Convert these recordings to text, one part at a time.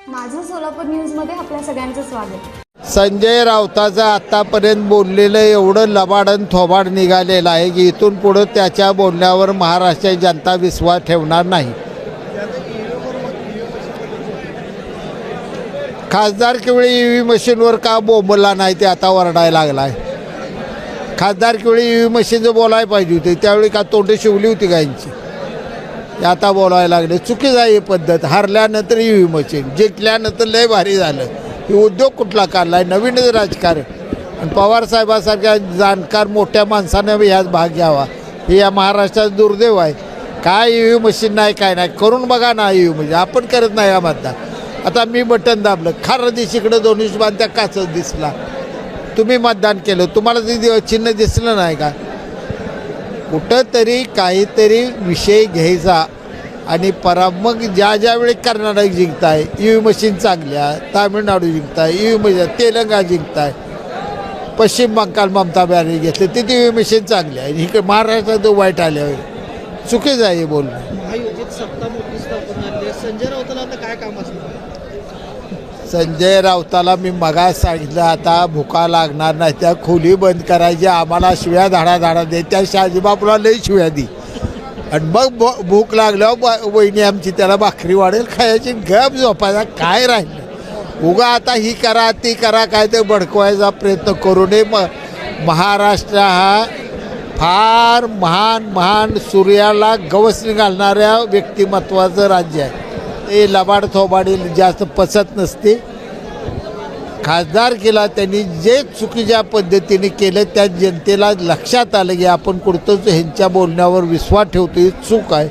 माझं सोलापूर न्यूजमध्ये आपल्या सगळ्यांचं स्वागत. संजय राऊताचं आत्तापर्यंत बोललेलं एवढं लबाडन थोबाड निघालेलं आहे की इथून पुढं त्याच्या बोलण्यावर महाराष्ट्राची जनता विश्वास ठेवणार नाही. खासदार केवळी ई व्ही मशीनवर का बोंबला नाही ते आता वरडायला लागला आहे खासदार केवळी ई व्ही मशीनचं बोलायला पाहिजे होती त्यावेळी का तोंडे शिवली होती गायची आता बोलायला लागले चुकीचा ही पद्धत हरल्यानंतर ई व्ही मशीन जिंकल्यानंतर लय भारी झालं. ही उद्योग कुठला काढला आहे नवीनच राजकारण. आणि पवारसाहेबासारख्या जाणकार मोठ्या माणसानं ह्यात भाग घ्यावा. हे या महाराष्ट्रात दुर्दैव आहे. काय ई व्ही मशीन नाही काय नाही. करून बघा ना ई व्ही मशीन. आपण करत नाही या मतदान आता मी बटन दाबलं. खार दिशीकडं दोन्हीच बांधत्या काचच दिसला. तुम्ही मतदान केलं. तुम्हाला ते चिन्ह दिसलं नाही का? कुठंतरी काहीतरी विषय घ्यायचा. आणि परा मग ज्या ज्या वेळी कर्नाटक जिंकताय ई व्ही मशीन चांगल्या तामिळनाडू जिंकताय ई व्ही मशीन तेलंगा जिंकताय पश्चिम बंगाल ममता बॅनर्जी घेतले तिथे ई व्ही मशीन चांगली आहे इकडे महाराष्ट्रात वाईट आल्यावर चुकीचं आहे बोलणं. संजय राऊताला मी मगा सांगितलं आता भुका लागणार नाही त्या खोली बंद करायची आम्हाला शिव्या धाडा धाडा दे त्या शाजीबापूला लई शिव्या दी. आणि मग भ- भूक लागल्यावर वहिनी आमची त्याला भाकरी वाढेल खायची गप झोपायचा काय राहिलं? उगा आता ही करा ती करा काय ते भडकवायचा प्रयत्न करू नये. म महाराष्ट्र हा फार महान महान सूर्याला गवसणी घालणाऱ्या व्यक्तिमत्वाचं राज्य आहे. ते लबाड थोबाडी जास्त पचत नसते. खासदार केला त्यांनी जे चुकीच्या पद्धतीने केलं त्या जनतेला लक्षात आलं की आपण कुठतंच ह्यांच्या बोलण्यावर विश्वास ठेवतो ही चूक आहे.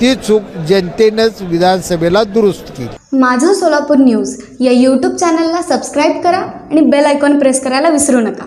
ती चूक जनतेनंच विधानसभेला दुरुस्त केली. माझं सोलापूर न्यूज या यूट्यूब चॅनलला सबस्क्राईब करा आणि बेल आयकॉन प्रेस करायला विसरू नका.